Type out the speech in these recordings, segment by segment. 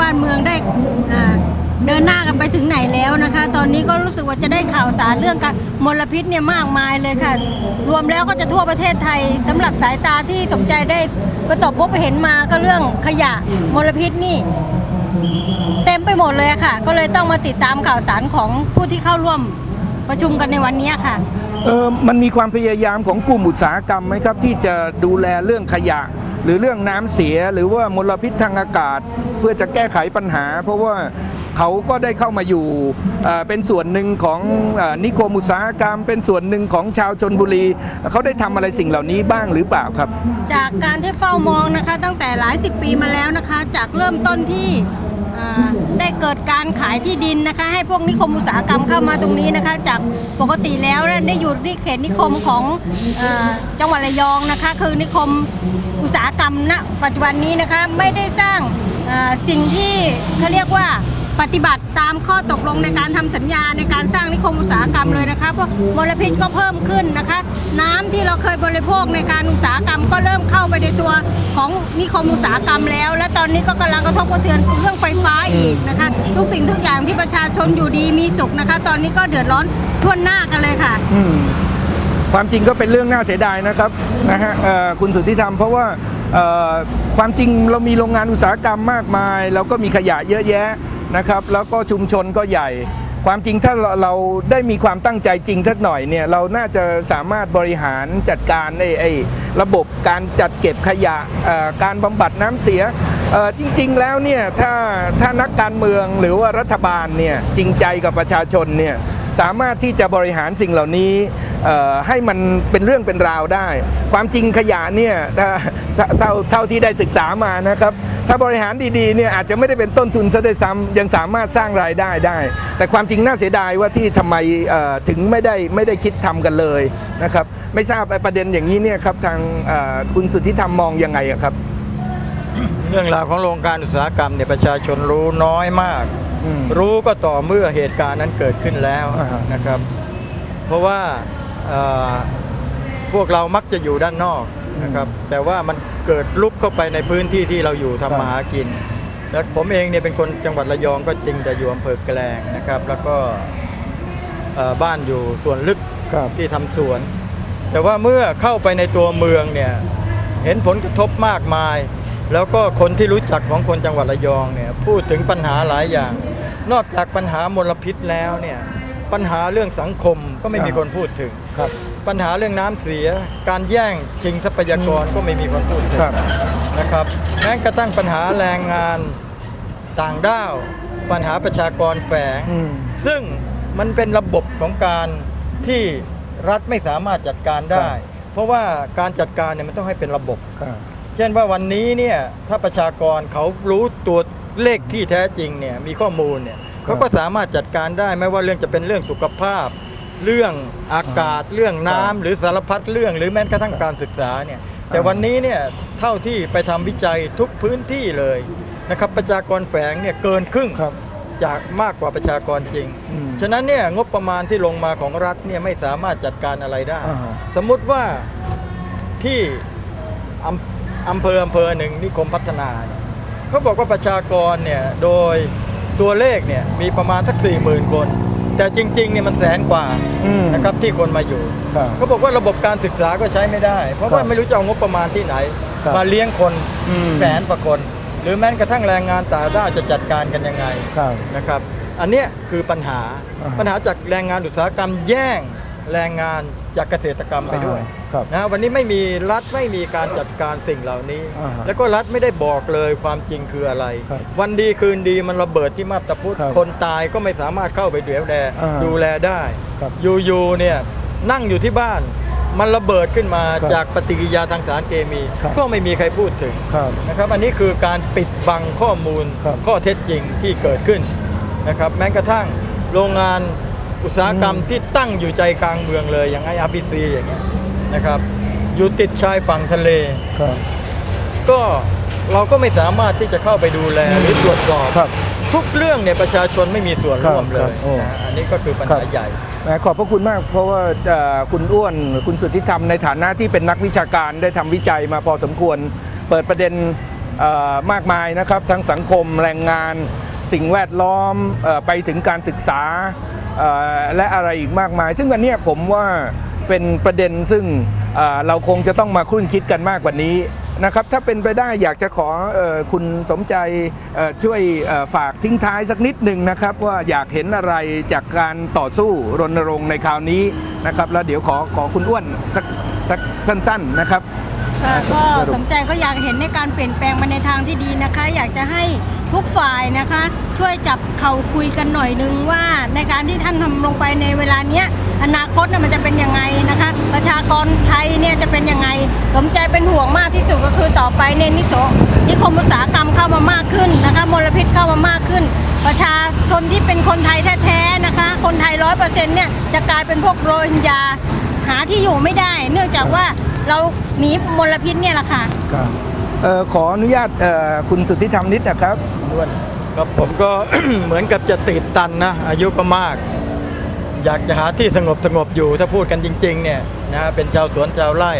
บ้านเมืองได้เดินหน้ากันไปถึงไหนแล้วนะคะ ตอนนี้ก็รู้สึกว่าจะได้ข่าวสารเรื่องการมลพิษเนี่ยมากมายเลยค่ะ รวมแล้วก็จะทั่วประเทศไทยสำหรับสายตาที่สมใจได้ประสบพบเห็นมาก็เรื่องขยะมลพิษนี่ เต็มไปหมดเลยค่ะ ก็เลยต้องมาติดตามข่าวสารของผู้ที่เข้าร่วมประชุมกันในวันนี้ค่ะ เออมันมีความพยายามของกลุ่มอุตสาหกรรมไหมครับ ที่จะดูแลเรื่องขยะ หรือเรื่องน้ำเสียหรือว่ามลพิษทางอากาศ เพื่อจะแก้ไขปัญหา เพราะว่าเขาก็ได้เข้ามาอยู่เป็นส่วนหนึ่งของอนิคมอุตสาหกรรม เป็นส่วนหนึ่งของชาวชนบุรี เขาได้ทำอะไรสิ่งเหล่านี้บ้างหรือเปล่าครับ จากการที่เฝ้ามองนะคะ ตั้งแต่หลายสิบปีมาแล้วนะคะ จากเริ่มต้นที่ ได้เกิดการขายที่ดินนะคะ ให้พวกนิคมอุตสาหกรรมเข้ามาตรงนี้นะคะ จากปกติแล้วได้อยู่ที่เขตนิคมของอจังหวัดระยองนะคะ คือนิคมอุตสาหกรรมณปัจจุบันนี้นะคะไม่ได้สร้างสิ่งที่เขาเรียกว่า ปฏิบัติตามข้อตกลงในการทำสัญญาในการสร้างนิคมอุตสาหกรรมเลยนะคะเพราะมลพิษก็เพิ่มขึ้นนะคะ น้ำที่เราเคยบริโภคในการอุตสาหกรรมก็เริ่มเข้าไปในตัวของนิคมอุตสาหกรรมแล้ว และตอนนี้ก็กำลังกระทบกระเทือนเรื่องไฟฟ้าอีกนะคะ ทุกสิ่งทุกอย่างที่ประชาชนอยู่ดีมีสุขนะคะ ตอนนี้ก็เดือดร้อนทั่วหน้ากันเลยค่ะความจริงก็เป็นเรื่องน่าเสียดายนะครับนะฮะคุณสุทธิธรรมเพราะว่าความจริงเรามีโรงงานอุตสาหกรรมมากมาย เราก็มีขยะเยอะแยะ นะครับ แล้วก็ชุมชนก็ใหญ่ ความจริงถ้าเราได้มีความตั้งใจจริงสักหน่อยเนี่ยเราน่าจะสามารถบริหารจัดการไอ้ไอ้ระบบการจัดเก็บขยะการบำบัดน้ำเสียจริงๆแล้วเนี่ยถ้าถ้านักการเมืองหรือว่ารัฐบาลเนี่ยจริงใจกับประชาชนเนี่ยสามารถที่จะบริหารสิ่งเหล่านี้ให้มันเป็นเรื่องเป็นราวได้ ความจริงขยะเนี่ยเท่าเท่าที่ได้ศึกษามานะครับ ถ้าบริหารดีๆเนี่ยอาจจะไม่ได้เป็นต้นทุนซะด้วยซ้ำยังสามารถสร้างรายได้ได้ แต่ความจริงน่าเสียดายว่าที่ทำไมเอ่อถึงไม่ได้ไม่ได้คิดทำกันเลยนะครับไม่ทราบไอ้ประเด็นอย่างนี้เนี่ยครับทางเอ่อคุณสุทธิธรรมมองยังไงอะครับ เรื่องราวของโรงการอุตสาหกรรมเนี่ยประชาชนรู้น้อยมากอืมรู้ก็ต่อเมื่อเหตุการณ์นั้นเกิดขึ้นแล้วอ่าฮะนะครับ เพราะว่าเอ่อพวกเรามักจะอยู่ด้านนอก นะครับแต่ว่ามันเกิดลุกเข้าไปในพื้นที่ที่เราอยู่ทำมาหากิน แล้วผมเองเนี่ยเป็นคนจังหวัดระยองก็จริงแต่อยู่อำเภอแกลงนะครับ แล้วก็เอ่อบ้านอยู่ส่วนลึกครับที่ทำสวน แต่ว่าเมื่อเข้าไปในตัวเมืองเนี่ยเห็นผลกระทบมากมาย แล้วก็คนที่รู้จักของคนจังหวัดระยองเนี่ยพูดถึงปัญหาหลายอย่าง นอกจากปัญหามลพิษแล้วเนี่ยปัญหาเรื่องสังคมก็ไม่มีคนพูดถึงครับ ปัญหาเรื่องน้ำเสีย การแย่งชิงทรัพยากรก็ไม่มีคนพูดถึงครับนะครับแม้กระทั่งปัญหาแรงงานต่างด้าว ปัญหาประชากรแฝงอืมซึ่งมันเป็นระบบของการที่รัฐไม่สามารถจัดการได้ เพราะว่าการจัดการเนี่ยมันต้องให้เป็นระบบครับเช่นว่าวันนี้เนี่ยถ้าประชากรเขารู้ตัวเลขที่แท้จริงเนี่ยมีข้อมูลเนี่ยเขาก็สามารถจัดการได้ไม่ว่าเรื่องจะเป็นเรื่องสุขภาพ เรื่องอากาศเรื่องน้ำหรือสารพัดเรื่องหรือแม้กระทั่งการศึกษาเนี่ยแต่วันนี้เนี่ยเท่าที่ไปทำวิจัยทุกพื้นที่เลยนะครับประชากรแฝงเนี่ยเกินครึ่งครับ จากมากกว่าประชากรจริง อืมฉะนั้นเนี่ยงบประมาณที่ลงมาของรัฐเนี่ยไม่สามารถจัดการอะไรได้ อ่าฮะ สมมุติว่าที่อำอำเภออำเภอหนึ่งนิคมพัฒนาเนี่ยเขาบอกว่าประชากรเนี่ยโดยตัวเลขเนี่ยมีประมาณสักสี่หมื่นคน แต่จริงๆเนี่ยมันแสนกว่าอืมนะครับที่คนมาอยู่ครับเขาบอกว่าระบบการศึกษาก็ใช้ไม่ได้ เพราะครัว่าบไม่รู้จะเอางบประมาณที่ไหน ครับมาเลี้ยงคนอืม แสนกว่าคน หรือแม้กระทั่งแรงงานต่างด้าวจะจัดการกันยังไง ครับ นะครับ อันเนี้ยคือปัญหา อ่าฮะปัญหาจากแรงงานอุตสาหกรรมแย่งแรงงานจากเกษตรกรรมไปด้วย ครับนะวันนี้ไม่มีรัฐไม่มีการจัดการสิ่งเหล่านี้ อ่าฮะแล้วก็รัฐไม่ได้บอกเลยความจริงคืออะไร ครับวันดีคืนดีมันระเบิดที่มาบตาพุธครับคนตายก็ไม่สามารถเข้าไปดูแลอ่าฮะดูแลได้ครับอยู่ๆเนี่ยนั่งอยู่ที่บ้าน มันระเบิดขึ้นมาครับจากปฏิกิริยาทางสารเคมี ครับ ก็ไม่มีใครพูดถึง ครับ นะครับอันนี้คือการปิดบังข้อมูลครับข้อเท็จจริงที่เกิดขึ้นนะครับแม้กระทั่งโรงงานอุตสาหกรรมอืมที่ตั้งอยู่ใจกลางเมืองเลยอย่างไออาร์พีซีอย่างเงี้ย นะครับ อยู่ติดชายฝั่งทะเล ครับ ก็เราก็ไม่สามารถที่จะเข้าไปดูแลหรือตรวจสอบครับ ทุกเรื่องเนี่ยประชาชนไม่มีส่วนร่วมคเลรับยโอ้ นะอันนี้ก็คือปัญครัหาบใหญ่ แหมขอบพระคุณมาก เพราะว่าเอ่อคุณอ้วนคุณสุทธิธรรมในฐานะที่เป็นนักวิชาการได้ทำวิจัยมาพอสมควร เปิดประเด็นเอ่อมากมายนะครับ ทั้งสังคมแรงงาน สิ่งแวดล้อมเออไปถึงการศึกษาเอ่อและอะไรอีกมากมาย ซึ่งอันเนี้ยผมว่า เป็นประเด็นซึ่งเราคงจะต้องมาคุ้นคิดกันมากกว่านี้นะครับถ้าเป็นไปได้อยากจะขอออคุณสมใจช่วยฝากทิ้งท้ายสักนิดหนึ่งนะครับ ว่าอยากเห็นอะไรจากการต่อสู้รณรงค์ในคราวนี้นะครับ แล้วเดี๋ยวขอขอคุณอ้วนสักสักสั้น ๆนะครับก็สมใจก็อยากเห็นในการเปลี่ยนแปลงไปในทางที่ดีนะคะ อยากจะให้ ทุกฝ่ายนะคะ ช่วยจับเข่าคุยกันหน่อยนึงว่า ในการที่ท่านทำลงไปในเวลาเนี้ยอนาคตมันจะเป็นยังไงนะคะ ประชากรไทยเนี่ยจะเป็นยังไงสมใจเป็นห่วงมากที่สุดก็คือต่อไปเนี่ยนิโสนิคมอุตสาหกรรมเข้ามามากขึ้นนะคะ มลพิษเข้ามามากขึ้น ประชาชนที่เป็นคนไทยแท้ๆนะคะ คนไทยร้อยเปอร์เซ็นต์เนี่ยจะกลายเป็นพวกโรฮิงญาหาที่อยู่ไม่ได้ เนื่องจากว่าเราหนีมลพิษเนี่ยแหละค่ะ อ่อขออนุญาตเอ่อคุณสุทธิธรรมนิดนะครับอ้วนครับผมก็เหมือนกับจะติดตันนะอายุก็มาก อยากจะหาที่สงบสงบอยู่ถ้าพูดกันจริง ๆ เนี่ยนะเป็นชาวสวนชาวไร่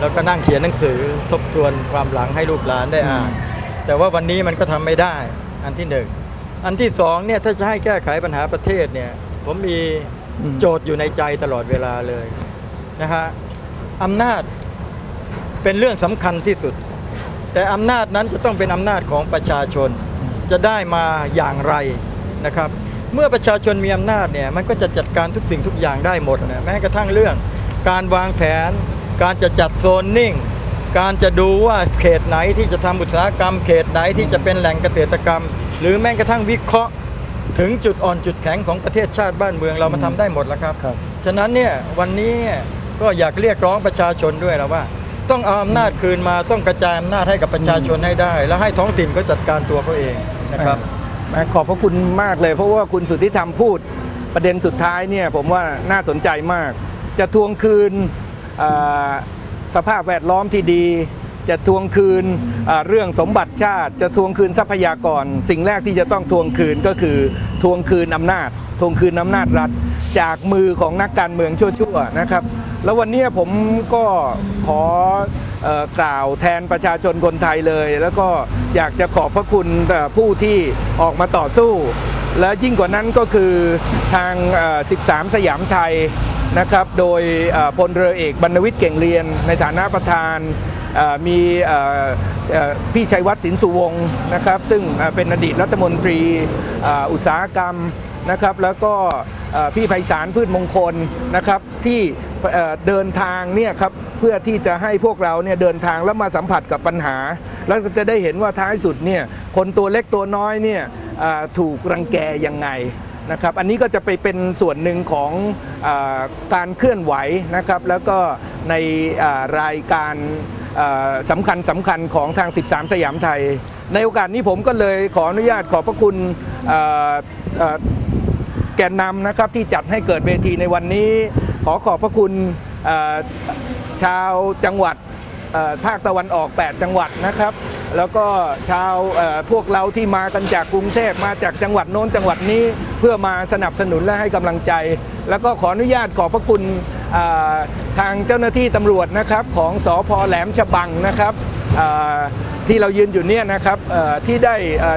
แล้วก็นั่งเขียนหนังสือทบทวนความหลังให้ลูกหลานได้อ่าน แต่ว่าวันนี้มันก็ทำไม่ได้ อันที่หนึ่งอันที่สองเนี่ยถ้าจะให้แก้ไขปัญหาประเทศเนี่ย ผมมีอืมโจทย์อยู่ในใจตลอดเวลาเลยนะฮะอำนาจเป็นเรื่องสำคัญที่สุด แต่อำนาจนั้นจะต้องเป็นอำนาจของประชาชนจะได้มาอย่างไรนะครับ เมื่อประชาชนมีอำนาจเนี่ยมันก็จะจัดการทุกสิ่งทุกอย่างได้หมดนะแม้กระทั่งเรื่อง การวางแผน การจะจัดโซนนิ่ง การจะดูว่าเขตไหนที่จะทำอุตสาหกรรม เขตไหนที่จะเป็นแหล่งเกษตรกรรม หรือแม้กระทั่งวิเคราะห์ ถึงจุดอ่อนจุดแข็งของประเทศชาติบ้านเมืองเรามาทำได้หมดแล้วครับครับฉะนั้นเนี่ยวันนี้เนี่ยก็อยากเรียกร้องประชาชนด้วยแล้วว่า ต้องเอาอำนาจคืนมาต้องกระจายอำนาจให้กับประชาชนให้ได้ แล้วให้ท้องถิ่นเขาจัดการตัวเขาเองนะครับขอบพระคุณมากเลย เพราะว่าคุณสุทธิธรรมพูดประเด็นสุดท้ายเนี่ยผมว่าน่าสนใจมาก จะทวงคืนสภาพแวดล้อมที่ดี จะทวงคืนเรื่องสมบัติชาติ จะทวงคืนทรัพยากร สิ่งแรกที่จะต้องทวงคืนก็คือ ทวงคืนอำนาจ ทวงคืนอำนาจรัฐ จากมือของนักการเมืองชั่วๆนะครับ แล้ววันนี้ผมก็ขออกล่าวแทนประชาชนคนไทยเลย แล้วก็อยากจะขอบพระคุณเอ่ผู้ที่ออกมาต่อสู้ และยิ่งกว่านั้นก็คือทาง 13 สยามไทยนะครับ โดยพลเรือเอกบรรณวิทย์เก่งเรียน ในฐานะประธานมีพี่ชัยวัฒน์สินสุวงศ์นะครับ ซึ่งเป็นอดีตรัฐมนตรีอุตสาหกรรม นะครับแล้วก็พี่ไพศาลพืชมงคลนะครับที่เดินทางเนี่ยครับเพื่อที่จะให้พวกเราเนี่ยเดินทางแล้วมาสัมผัสกับปัญหา แล้วจะได้เห็นว่าท้ายสุดเนี่ยคนตัวเล็กตัวน้อยเนี่ยถูกรังแกยังไงนะครับอันนี้ก็จะไปเป็นส่วนหนึ่งของอการเคลื่อนไหวนะครับแล้วก็ในรายการสำคัญสำคัญของทาง 13 สยามไทย ในโอกาสนี้ผมก็เลยขออนุญาตขอบพระคุณ แกนนำนะครับที่จัดให้เกิดเวทีในวันนี้ ขอขอบพระคุณชาวจังหวัดภาคตะวันออก 8 จังหวัดนะครับ แล้วก็ชาวพวกเราที่มากันจากกรุงเทพมาจากจังหวัดโน้นจังหวัดนี้เพื่อมาสนับสนุนและให้กำลังใจ แล้วก็ขออนุญาตขอบพระคุณทางเจ้าหน้าที่ตำรวจนะครับของสอพแหลมฉบังนะครับ ที่เรายืนอยู่เนี่ยนะครับที่ได้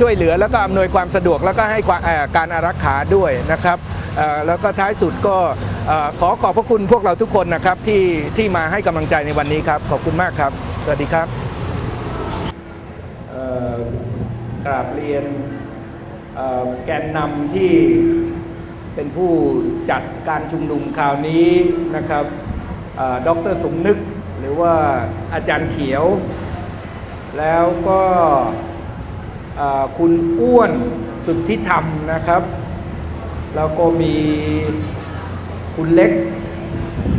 ช่วยเหลือแล้วก็อำนวยความสะดวกแล้วก็ให้าการอารักขาด้วยนะครับแล้วก็ท้ายสุดก็ขอขอบพระคุณพวกเราทุกคนนะครับที่ที่มาให้กำลังใจในวันนี้ครับ ขอบคุณมากครับ สวัสดีครับกราบเรียนแกนนำที่เป็นผู้จัดการชุมนุมคราวนี้นะครับดรสมนึก หรือว่าอาจารย์เขียว แล้วก็คุณอ้วนสุทธิธรรมนะครับ แล้วก็มีคุณเล็ก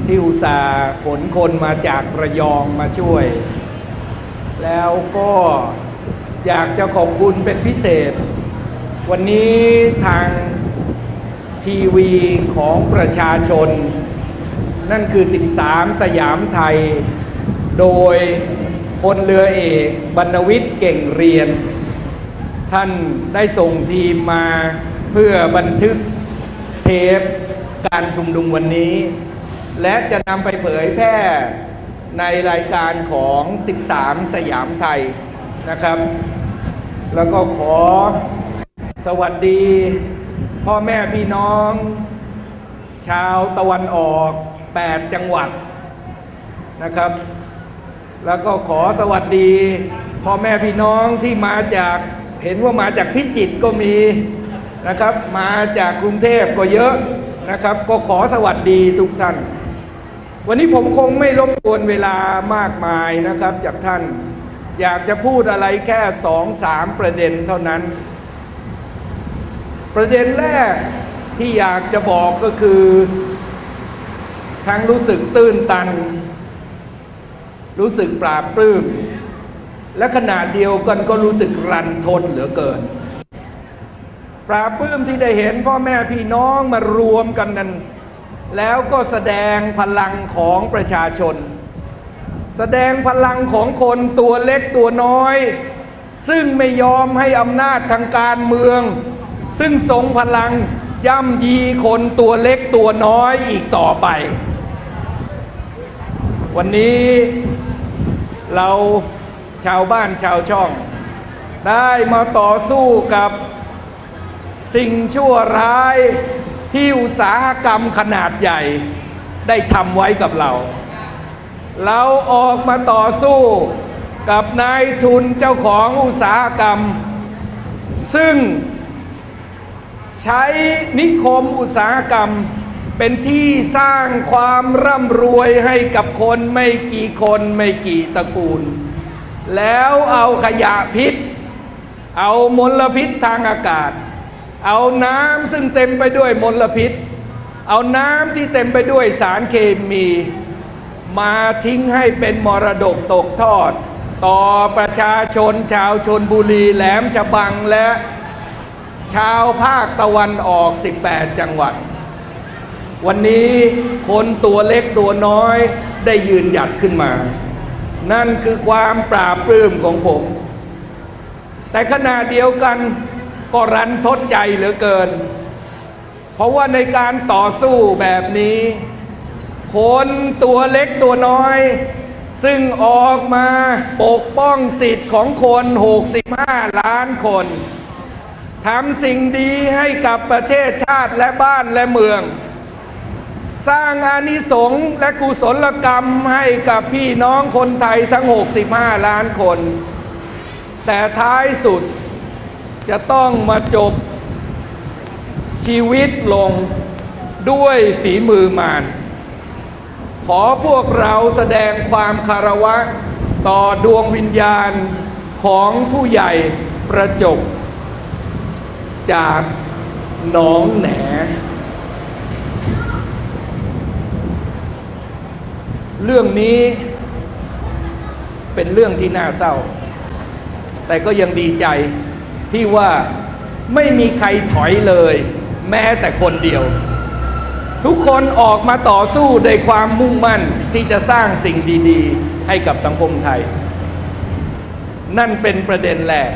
ที่อุตส่าห์ขนคนมาจากระยองมาช่วย แล้วก็อยากจะขอบคุณเป็นพิเศษ วันนี้ทางทีวีของประชาชน นั่นคือ 13 สยามไทย โดย พลเรือเอกบรรณวิทย์เก่งเรียน ท่านได้ส่งทีมมาเพื่อบันทึกเทปการชุมนุมวันนี้ และจะนำไปเผยแพร่ในรายการของ 13 สยามไทยนะครับ แล้วก็ขอสวัสดี พ่อแม่พี่น้อง ชาวตะวันออก 8 จังหวัดนะครับ แล้วก็ขอสวัสดีพ่อแม่พี่น้องที่มาจากเห็นว่ามาจากพิจิตรก็มีนะครับ มาจากกรุงเทพก็เยอะนะครับ ก็ขอสวัสดีทุกท่าน วันนี้ผมคงไม่รบกวนเวลามากมายนะครับจากท่านอยากจะพูดอะไรแค่สองสามประเด็นเท่านั้น ประเด็นแรกที่อยากจะบอกก็คือ ทั้งรู้สึกตื้นตัน รู้สึกปราบปลื้มและขณะเดียวกันก็รู้สึกรันทดเหลือเกิน ปราบปลื้มที่ได้เห็นพ่อแม่พี่น้องมารวมกันนั้น แล้วก็แสดงพลังของประชาชน แสดงพลังของคนตัวเล็กตัวน้อย ซึ่งไม่ยอมให้อำนาจทางการเมือง ซึ่งทรงพลังย่ำยีคนตัวเล็กตัวน้อยอีกต่อไป วันนี้ เราชาวบ้านชาวช่อง ได้มาต่อสู้กับสิ่งชั่วร้ายที่อุตสาหกรรมขนาดใหญ่ได้ทำไว้กับเรา เราออกมาต่อสู้กับนายทุนเจ้าของอุตสาหกรรม ซึ่งใช้นิคมอุตสาหกรรม เป็นที่สร้างความร่ำรวยให้กับคนไม่กี่คนไม่กี่ตระกูล แล้วเอาขยะพิษ เอามลพิษทางอากาศ เอาน้ำซึ่งเต็มไปด้วยมลพิษ เอาน้ำที่เต็มไปด้วยสารเคมี มาทิ้งให้เป็นมรดกตกทอด ต่อประชาชนชาวชนบุรีแหลมฉบังและ ชาวภาคตะวันออก 18 จังหวัด วันนี้คนตัวเล็กตัวน้อยได้ยืนหยัดขึ้นมา นั่นคือความปราบปลื้มของผม แต่ขณะเดียวกันก็รันทดใจเหลือเกิน เพราะว่าในการต่อสู้แบบนี้ คนตัวเล็กตัวน้อย ซึ่งออกมาปกป้องสิทธิ์ของคน 65 ล้านคนทำสิ่งดีให้กับประเทศชาติและบ้านและเมือง สร้างอานิสงส์และกุศลกรรมให้กับพี่น้องคนไทยทั้ง 65 ล้านคน แต่ท้ายสุดจะต้องมาจบชีวิตลงด้วยฝีมือมารขอพวกเราแสดงความคารวะต่อดวงวิญญาณของผู้ใหญ่ประจบจากหนองแหน เรื่องนี้เป็นเรื่องที่น่าเศร้า แต่ก็ยังดีใจที่ว่าไม่มีใครถอยเลย แม้แต่คนเดียว ทุกคนออกมาต่อสู้ด้วยความมุ่งมั่นที่จะสร้างสิ่งดีๆ ให้กับสังคมไทย นั่นเป็นประเด็นแรก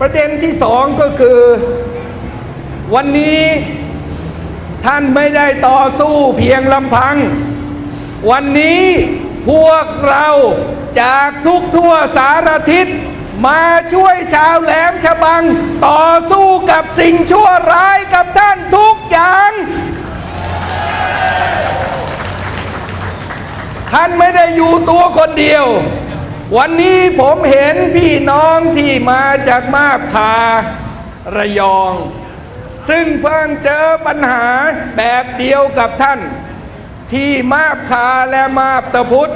ประเด็นที่สองก็คือ วันนี้ท่านไม่ได้ต่อสู้เพียงลำพัง วันนี้พวกเราจากทุกทั่วสารทิศ มาช่วยชาวแหลมฉบัง ต่อสู้กับสิ่งชั่วร้ายกับท่านทุกอย่าง ท่านไม่ได้อยู่ตัวคนเดียว วันนี้ผมเห็นพี่น้องที่มาจากมาบคาระยอง ซึ่งเพิ่งเจอปัญหาแบบเดียวกับท่าน ที่มาบคาและมาบตะพุทธ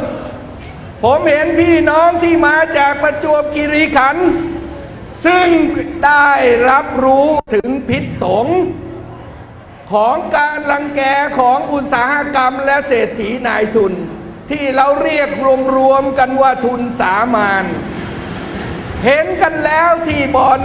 ผมเห็นพี่น้องที่มาจากประจวบคีรีขันธ์ซึ่งได้รับรู้ถึงพิษสงของการลังแกของอุตสาหกรรมและเศรษฐีนายทุน ที่เราเรียกรวมๆกันว่าทุนสามาน เห็นกันแล้วที่บอน